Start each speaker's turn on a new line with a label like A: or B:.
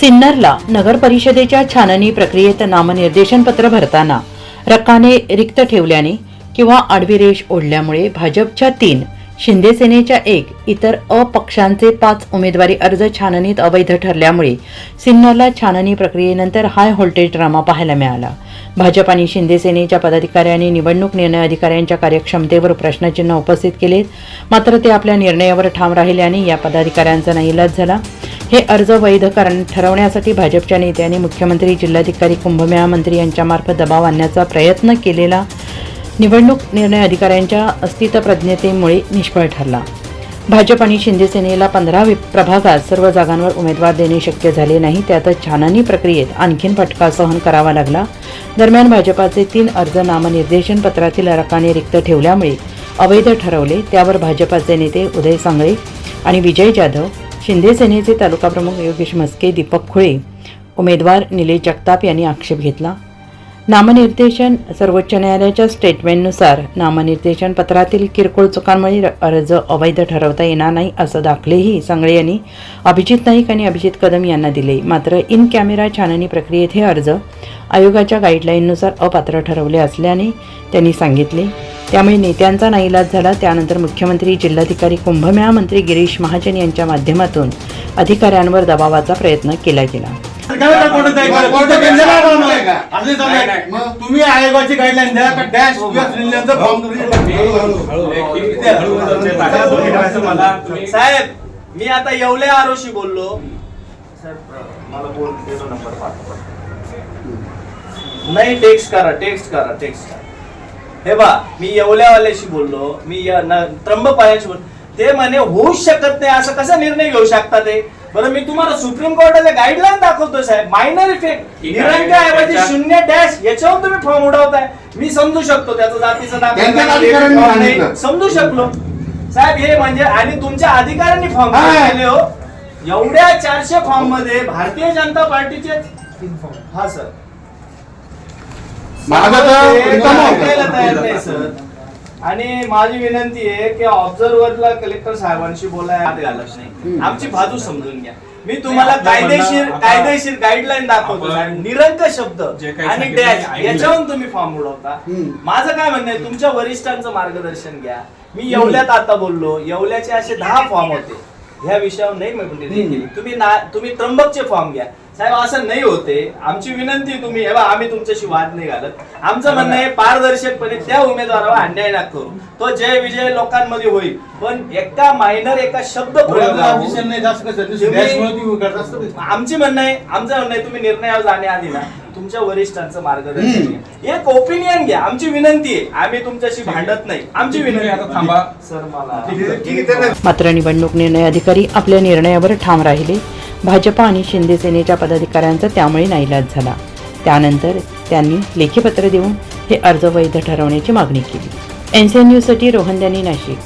A: सिन्नरला नगर परिषदेच्या छाननी प्रक्रियेत नामनिर्देशन पत्र भरताना रकाने रिक्त ठेवल्याने किंवा आडवी रेष ओढल्यामुळे भाजपच्या तीन शिंदेसेनेच्या एक इतर अपक्षांचे पाच उमेदवारी अर्ज छाननीत अवैध ठरल्यामुळे सिन्नरला छाननी प्रक्रियेनंतर हाय व्होल्टेज ड्रामा पाहायला मिळाला. भाजप आणि शिंदेसेनेच्या पदाधिकाऱ्यांनी निवडणूक निर्णय अधिकाऱ्यांच्या कार्यक्षमतेवर प्रश्नचिन्ह उपस्थित केलेत मात्र ते आपल्या निर्णयावर ठाम राहिल्याने या पदाधिकाऱ्यांचा नाईलाज झाला. हे अर्ज वैध कारण ठरवण्यासाठी भाजपच्या नेत्यांनी मुख्यमंत्री जिल्हाधिकारी कुंभमेळा मंत्री यांच्यामार्फत दबाव आणण्याचा प्रयत्न केलेला निवडणूक निर्णय अधिकाऱ्यांच्या अस्तित्वप्रज्ञतेमुळे निष्फळ ठरला. भाजप आणि शिंदेसेनेला पंधरा प्रभागात सर्व जागांवर उमेदवार देणे शक्य झाले नाही त्यातच छाननी प्रक्रियेत आणखीन फटका सहन करावा लागला. दरम्यान भाजपाचे तीन अर्ज नामनिर्देशन पत्रातील रकाने रिक्त ठेवल्यामुळे अवैध ठरवले त्यावर भाजपाचे नेते उदय सांगळे आणि विजय जाधव शिंदे सेनेचे तालुका प्रमुख योगेश म्हस्के दीपक खुळे उमेदवार निलेश जगताप यांनी आक्षेप घेतला. नामनिर्देशन सर्वोच्च न्यायालयाच्या स्टेटमेंटनुसार नामनिर्देशन पत्रातील किरकोळ चुकांमुळे र- अर्ज अवैध ठरवता येणार नाही असं दाखलेही सांगळे यांनी अभिजित नाईक आणि अभिजित कदम यांना दिले. मात्र इन कॅमेरा छाननी प्रक्रियेत हे अर्ज आयोगाच्या गाईडलाईननुसार अपात्र ठरवले असल्याने त्यांनी सांगितले. त्यामुळे नेत्यांचा नाईलाज झाला. त्यानंतर मुख्यमंत्री जिल्हाधिकारी कुंभमेळा मंत्री गिरीश महाजन यांच्या माध्यमातून अधिकाऱ्यांवर दबावाचा प्रयत्न केला गेला?
B: तुम्ही आयोगाची गाईडलाईन द्या का डॅश
C: साहेब मी आता येवले आरोशी बोललो. सर मला बोल नंबर पाठवा. नाही टेक्स्ट करा टेक्स्ट करा टेक्स्ट करा. हे बा मी येवल्यावाल्याशी बोललो मी य- न- त्र्यंबकवाल्याशी बोललो. ते म्हणे होऊच शकत नाही असं कसा निर्णय घेऊ शकता ते? बरं मी तुम्हाला सुप्रीम कोर्टाच्या गाईडलाईन दाखवतो साहेब. Minor effect. निरंकाऐवजी शून्य डॅश याच्यावर तुम्ही फॉर्म उडवताय. मी समजू शकतो त्याचा जातीचा. समजू शकलो. साहेब हे म्हणजे आणि तुमच्या अधिकाऱ्यांनी फॉर्म. केले हो. एवढ्या चारशे फॉर्ममध्ये भारतीय जनता पार्टीचे हा सर
D: माझं तर
C: ते
D: रिकामं होतं.
C: ऐकायला तयार नाही सर. आणि माझी विनंती आहे की ऑब्झर्वरला कलेक्टर साहेबांशी बोलायला घालत नाही. आमची बाजू समजून घ्या. मी तुम्हाला
B: आपलं म्हणणं
C: कायदेशीर कायदेशीर गाईडलाईन दाखवतो
B: आपण
C: साहेब. निरंक शब्द
B: जे काही
C: आणि
B: सांगितलं
C: डॅश
B: ते ऐकलंय.
C: याच्यावरून तुम्ही फॉर्म उडवता.
D: हम्म.
C: माझं काय म्हणणं आहे तुमच्या वरिष्ठांचं मार्गदर्शन घ्या. मी येवल्यात आता बोललो येवल्याचे असे दहा फॉर्म होते. ह्या विषयावर नाही मी केले. तुम्ही ना तुम्ही त्र्यंबकचे फॉर्म घ्या. साहेब असं नाही होते. आमची विनंती तुम्ही हे बा आम्ही तुमच्याशी वाद नाही घालत. आमचं म्हणणं आहे पारदर्शकपणे त्या उमेदवारावर अन्याय नका करू. तो जय विजय लोकांमध्ये होईल. पण एका मायनर एका शब्द प्रयोग. आमची म्हणणं आहे आमचं म्हणणं आहे तुम्ही निर्णयावर जाण्याआधी ना तुमच्या वरिष्ठांचं मार्गदर्शन घ्या. एक ओपिनियन घ्या. आमची विनंती आहे आम्ही तुमच्याशी भांडत नाही. आमची विनंती
B: आता थांबा.
C: सर मला
B: ठीक आहे,
D: ठीक आहे, त्यांना-
A: मात्र निवडणूक निर्णय अधिकारी आपल्या निर्णयावर ठाम राहिले. भाजपा आणि शिंदे सेनेच्या पदाधिकाऱ्यांचा त्यामुळे नाईलाज झाला. त्यानंतर त्यांनी लेखीपत्र देऊन हे अर्ज वैध ठरवण्याची मागणी केली. एनसीएन न्यूजसाठी रोहन त्यांनी नाशिक.